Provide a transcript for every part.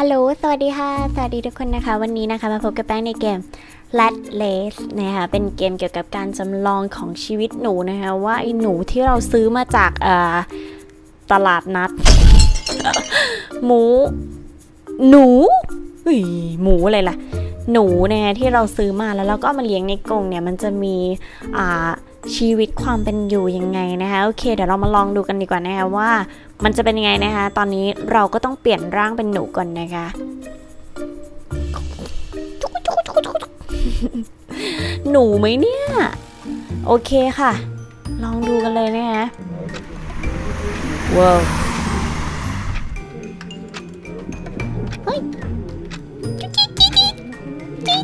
ฮัลโหล สวัสดีค่ะ สวัสดีทุกคนนะคะ วันนี้นะคะมาพบกับแป้งในเกม l a t l a c e นะคะ เป็นเกมเกี่ยวกับการจำลองของชีวิตหนูนะคะ ว่าไอ้หนูที่เราซื้อมาจากตลาดนัด หมู หนูหมูอะไรล่ะ หนูนะคะที่เราซื้อมาแล้วเราก็มาเลี้ยงในกรงเนี่ย มันจะมีชีวิตความเป็นอยู่ยังไงนะคะ โอเค เดี๋ยวเรามาลองดูกันดีกว่านะคะว่า มันจะเป็นยังไงนะคะ ตอนนี้เราก็ต้องเปลี่ยนร่างเป็นหนูก่อนนะคะ หนูไหมเนี่ย โอเคค่ะ ลองดูกันเลยนะคะว้าวเฮ้ยจิ๊จิ๊จิ๊จิ๊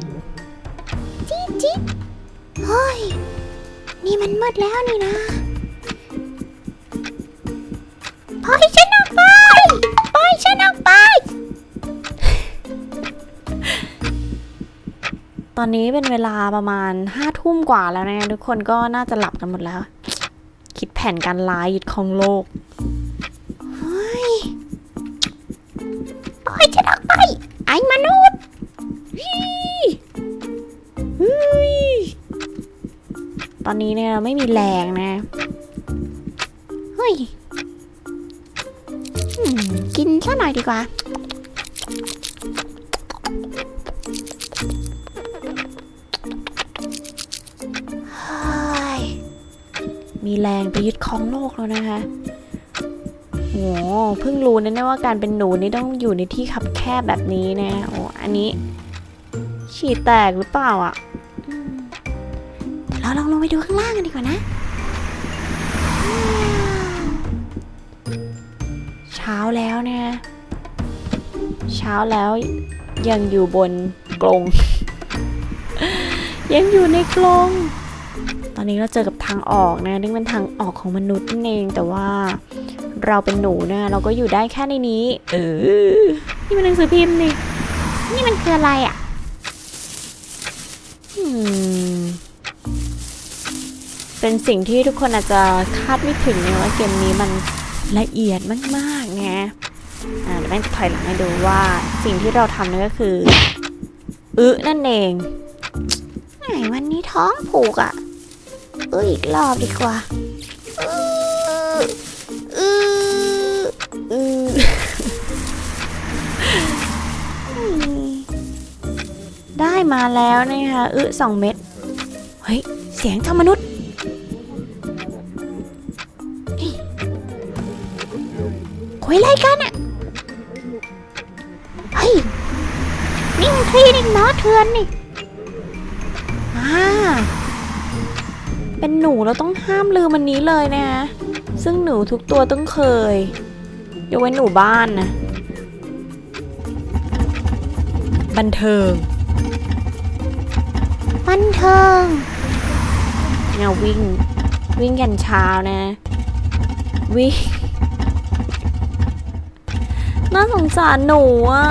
จิ๊ดเฮ้ย นี่มันมืดแล้วนี่นะ ปล่อยฉันออกไปปล่อยฉันออกไป ตอนนี้เป็นเวลาประมาณห้าทุ่มกว่าแล้วนะทุกคนก็น่าจะหลับกันหมดแล้ว คิดแผนการร้ายยึดครองโลกปล่อยฉันออกไป ไอ้มนุษย์ตอนนี้เนี่ยไม่มีแรงนะ เฮ้ย กินซะหน่อยดีกว่า มีแรงไปยึดครองโลกแล้วนะคะโอ้เพิ่งรู้นะเนี่ยว่าการเป็นหนูนี่ต้องอยู่ในที่ขับแคบแบบนี้นะ โอ้ อันนี้ ฉี่แตกหรือเปล่าอะ เราลองลงไปดูข้างล่างกันดีกว่านะ ช้าแล้วนะเช้าแล้วยังอยู่บนกรงยังอยู่ในกรงตอนนี้เราเจอกับทางออกนะนี่งเป็นทางออกของมนุษย์นั่นเองแต่ว่าเราเป็นหนูนะ เราก็อยู่ได้แค่ในนี้ เออ นี่มันหนังสือพิมพ์นี่ นี่มันคืออะไรอะ่ะเป็นสิ่งที่ทุกคนอาจจะคาดไม่ถึงเนะว่าเกมนี้มันละเอียดมาก นะฮะเดี๋ยวแม่จะถอยหลังให้ดูว่าสิ่งที่เราทำนั่นก็คืออึนั่นเองไหนวันนี้ท้องผูกอะ่ะอึอีกรอบดีกว่าอืออือได้มาแล้วนะคะอึสองเม็ด เฮ้ย เสียงเจ้ามนุษย์ คุยไรกันอะเฮ้ย นิ่งทีนิ่งเนาะเทือนนี่อ่าเป็นหนูเราต้องห้ามลืมมันนี้เลยนะฮะซึ่งหนูทุกตัวต้องเคยยกเว้นหนูบ้านนะ บันเทิง บันเทิงเนี่ยวิ่ง วิ่งกันเช้านะ วิ่ง น่าสงสารหนูอะ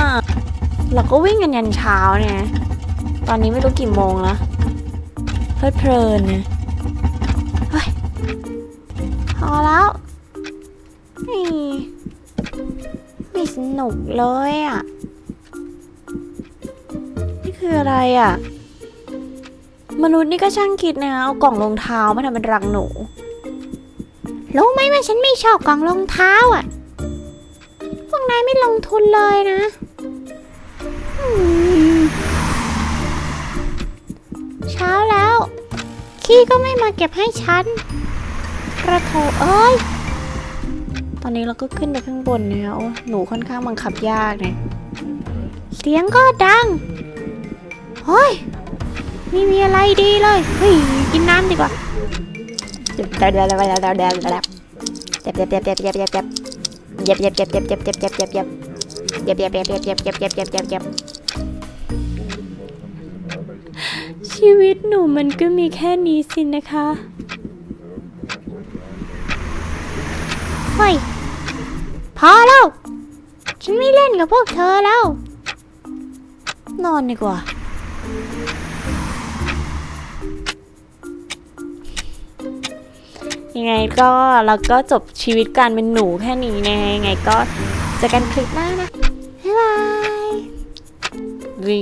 เราก็วิ่งกันยันเช้าเนี่ย ตอนนี้ไม่รู้กี่โมงแล้วเพลิดเพลินเนี่ยพอแล้วนี่ไม่สนุกเลยอะ นี่คืออะไรอะ มนุษย์นี่ก็ช่างคิดนะ เอากล่องรองเท้ามาทำเป็นรังหนูรู้ไหมว่าฉันไม่ชอบกล่องรองเท้าอะ วกนายไม่ลงทุนเลยนะเช้าแล้ว ขี้ก็ไม่มาเก็บให้ฉันกระโถเอ้ย ตอนนี้เราก็ขึ้นไปข้างบนนะฮะโอ้หนูค่อนข้างบังคับยากเนี่ยเสียงก็ดังเฮ้ยไม่มีอะไรดีเลยเฮ้ยกินน้ำดีกว่าเด็บเด็บเด็บเด็บเด็บเด็บเด็บเด็บเด็บเด็บ เย็บเย็บเย็บเย็บเย็บเย็บเย็บเย็บเย็บเย็บเย็บเย็บเย็บเย็บเย็บเย็บเย็บเย็บเย็บชีวิตหนูมันก็มีแค่นี้สินะคะเฮ้ยพอแล้ว ฉันไม่เล่นกับพวกเธอแล้ว นอนดีกว่า ยังไงก็เราก็จบชีวิตการเป็นหนูแค่นี้นะยังไงก็เจอกันคลิปหน้านะ บ๊ายบายวี